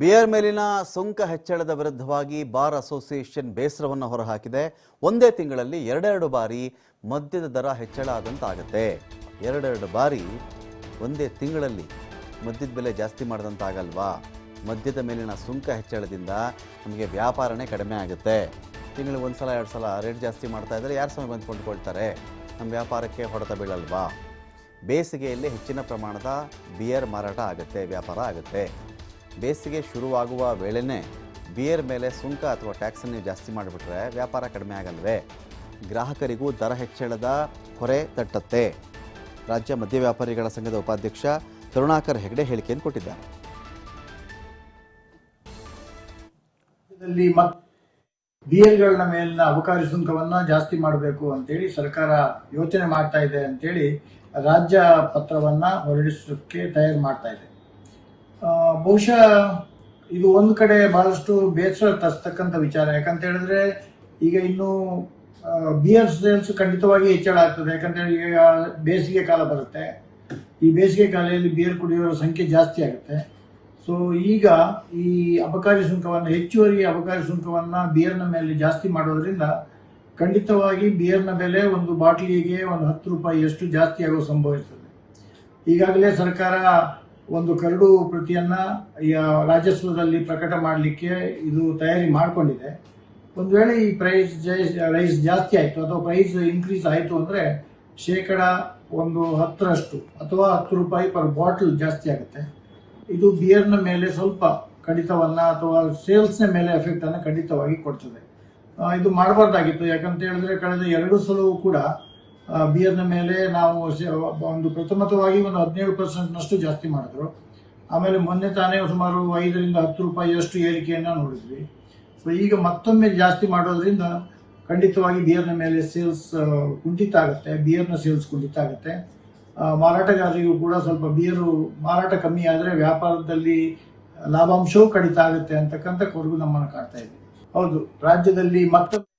Beer ಮೇಲಿನ ಸುಂಕ ಹೆಚ್ಚಳದ ವಿರುದ್ಧವಾಗಿ ಬಾರ್ ಅಸೋಸಿಯೇಷನ್ ಬೇಸರವನ್ನು ಹೊರಹಾಕಿದೆ. ಒಂದೇ ತಿಂಗಳಲ್ಲಿ ಎರಡೆರಡು ಬಾರಿ ಮದ್ಯದ ದರ ಹೆಚ್ಚಳ ಆದಂತಾಗತ್ತೆ. ಎರಡೆರಡು ಬಾರಿ ಒಂದೇ ತಿಂಗಳಲ್ಲಿ ಮದ್ಯದ ಬೆಲೆ ಜಾಸ್ತಿ ಮಾಡಿದಂತಾಗಲ್ವಾ? ಮದ್ಯದ ಮೇಲಿನ ಸುಂಕ ಹೆಚ್ಚಳದಿಂದ ನಮಗೆ ವ್ಯಾಪಾರನೇ ಕಡಿಮೆ ಆಗುತ್ತೆ. ತಿಂಗಳಿಗೆ ಒಂದು ಸಲ ಎರಡು ಸಲ ರೇಟ್ ಜಾಸ್ತಿ ಮಾಡ್ತಾ ಇದ್ದಾರೆ ಯಾರು ಸಮಯ ಬಂದು ಕೊಂಡ್ಕೊಳ್ತಾರೆ? ನಮ್ಮ ವ್ಯಾಪಾರಕ್ಕೆ ಹೊಡೆತ ಬೀಳಲ್ವಾ? ಬೇಸಿಗೆಯಲ್ಲಿ ಹೆಚ್ಚಿನ ಪ್ರಮಾಣದ ಬಿಯರ್ ಮಾರಾಟ ಆಗುತ್ತೆ, ವ್ಯಾಪಾರ ಆಗುತ್ತೆ. ಬೇಸಿಗೆ ಶುರುವಾಗುವ ವೇಳೆನೇ ಬಿಯರ್ ಮೇಲೆ ಸುಂಕ ಅಥವಾ ಟ್ಯಾಕ್ಸನ್ನು ಜಾಸ್ತಿ ಮಾಡಿಬಿಟ್ರೆ ವ್ಯಾಪಾರ ಕಡಿಮೆ ಆಗಲ್ವೇ? ಗ್ರಾಹಕರಿಗೂ ದರ ಹೆಚ್ಚಳದ ಹೊರೆ ತಟ್ಟತ್ತೆ. ರಾಜ್ಯ ಮದ್ಯ ವ್ಯಾಪಾರಿಗಳ ಸಂಘದ ಉಪಾಧ್ಯಕ್ಷ ಕರುಣಾಕರ್ ಹೆಗಡೆ ಹೇಳಿಕೆಯನ್ನು ಕೊಟ್ಟಿದ್ದಾರೆ. ಬಿಎಲ್ಗಳನ್ನ ಮೇಲಿನ ಅಬಕಾರಿ ಸುಂಕವನ್ನ ಜಾಸ್ತಿ ಮಾಡಬೇಕು ಅಂತೇಳಿ ಸರ್ಕಾರ ಯೋಚನೆ ಮಾಡ್ತಾ ಇದೆ ಅಂತೇಳಿ ರಾಜ್ಯ ಪತ್ರವನ್ನ ಹೊರಡಿಸೋಕ್ಕೆ ತಯಾರು ಮಾಡ್ತಾ ಇದೆ. ಬಹುಶಃ ಇದು ಒಂದು ಕಡೆ ಬಹಳಷ್ಟು ಬೇಸರ ತರಿಸ್ತಕ್ಕಂಥ ವಿಚಾರ. ಯಾಕಂತ ಹೇಳಿದ್ರೆ ಈಗ ಇನ್ನು ಬಿಯರ್ ಸೇಲ್ಸ್ ಖಂಡಿತವಾಗಿ ಹೆಚ್ಚಳ ಆಗ್ತದೆ. ಯಾಕಂತ ಹೇಳಿ ಈಗ ಬೇಸಿಗೆ ಕಾಲ ಬರುತ್ತೆ. ಈ ಬೇಸಿಗೆ ಕಾಲದಲ್ಲಿ ಬಿಯರ್ ಕುಡಿಯೋರ ಸಂಖ್ಯೆ ಜಾಸ್ತಿ ಆಗುತ್ತೆ. ಸೊ ಈಗ ಈ ಅಬಕಾರಿ ಸುಂಕವನ್ನು, ಹೆಚ್ಚುವರಿ ಅಬಕಾರಿ ಸುಂಕವನ್ನು ಬಿಯರ್ನ ಮೇಲೆ ಜಾಸ್ತಿ ಮಾಡೋದ್ರಿಂದ ಖಂಡಿತವಾಗಿ ಬಿಯರ್ನ ಬೆಲೆ ಒಂದು ಬಾಟ್ಲಿಗೆ ಒಂದು ಹತ್ತು ರೂಪಾಯಿಯಷ್ಟು ಜಾಸ್ತಿ ಆಗೋ ಸಂಭವ ಇರ್ತದೆ. ಈಗಾಗಲೇ ಸರ್ಕಾರ ಒಂದು ಕರಡು ಪ್ರತಿಯನ್ನ ರಾಜಸ್ವದಲ್ಲಿ ಪ್ರಕಟ ಮಾಡಲಿಕ್ಕೆ ಇದು ತಯಾರಿ ಮಾಡಿಕೊಂಡಿದೆ. ಒಂದು ವೇಳೆ ಈ ಪ್ರೈಸ್ ರೈಸ್ ಜಾಸ್ತಿ ಆಯಿತು, ಅಥವಾ ಪ್ರೈಸ್ ಇನ್ಕ್ರೀಸ್ ಆಯಿತು ಅಂದರೆ ಶೇಕಡ ಒಂದು ಹತ್ತರಷ್ಟು ಅಥವಾ ಹತ್ತು ರೂಪಾಯಿ ಪರ್ ಬಾಟಲ್ ಜಾಸ್ತಿ ಆಗುತ್ತೆ. ಇದು ಬಿಯರ್ನ ಮೇಲೆ ಸ್ವಲ್ಪ ಕಡಿತವನ್ನ ಅಥವಾ ಸೇಲ್ಸ್ನ ಮೇಲೆ ಎಫೆಕ್ಟನ್ನು ಖಂಡಿತವಾಗಿ ಕೊಡ್ತದೆ. ಇದು ಮಾಡಬಾರ್ದಾಗಿತ್ತು. ಯಾಕಂತ ಹೇಳಿದ್ರೆ, ಕಳೆದ ಎರಡು ಸಲವೂ ಕೂಡ ಬಿಯರ್ನ ಮೇಲೆ ನಾವು ಒಂದು ಪ್ರಥಮತವಾಗಿ ಒಂದು ಹದಿನೇಳು ಪರ್ಸೆಂಟ್ನಷ್ಟು ಜಾಸ್ತಿ ಮಾಡಿದ್ರು. ಆಮೇಲೆ ಮೊನ್ನೆ ತಾನೇ ಸುಮಾರು ಐದರಿಂದ ಹತ್ತು ರೂಪಾಯಿಯಷ್ಟು ಏರಿಕೆಯನ್ನು ನೋಡಿದ್ವಿ. ಸೊ ಈಗ ಮತ್ತೊಮ್ಮೆ ಜಾಸ್ತಿ ಮಾಡೋದ್ರಿಂದ ಖಂಡಿತವಾಗಿ ಬಿಯರ್ನ ಮೇಲೆ ಸೇಲ್ಸ್ ಕುಂಠಿತ ಆಗುತ್ತೆ. ಬಿಯರ್ನ ಸೇಲ್ಸ್ ಕುಂಠಿತ ಆಗುತ್ತೆ. ಮಾರಾಟಗಾರರಿಗೂ ಕೂಡ ಸ್ವಲ್ಪ ಬಿಯರು ಮಾರಾಟ ಕಮ್ಮಿ ಆದರೆ ವ್ಯಾಪಾರದಲ್ಲಿ ಲಾಭಾಂಶವೂ ಕಡಿತ ಆಗುತ್ತೆ ಅಂತಕ್ಕಂಥ ಕೊರಗು ನಮ್ಮನ್ನು ಕಾಡ್ತಾ ಇದೆ. ಹೌದು, ರಾಜ್ಯದಲ್ಲಿ ಮತ್ತೊಮ್ಮೆ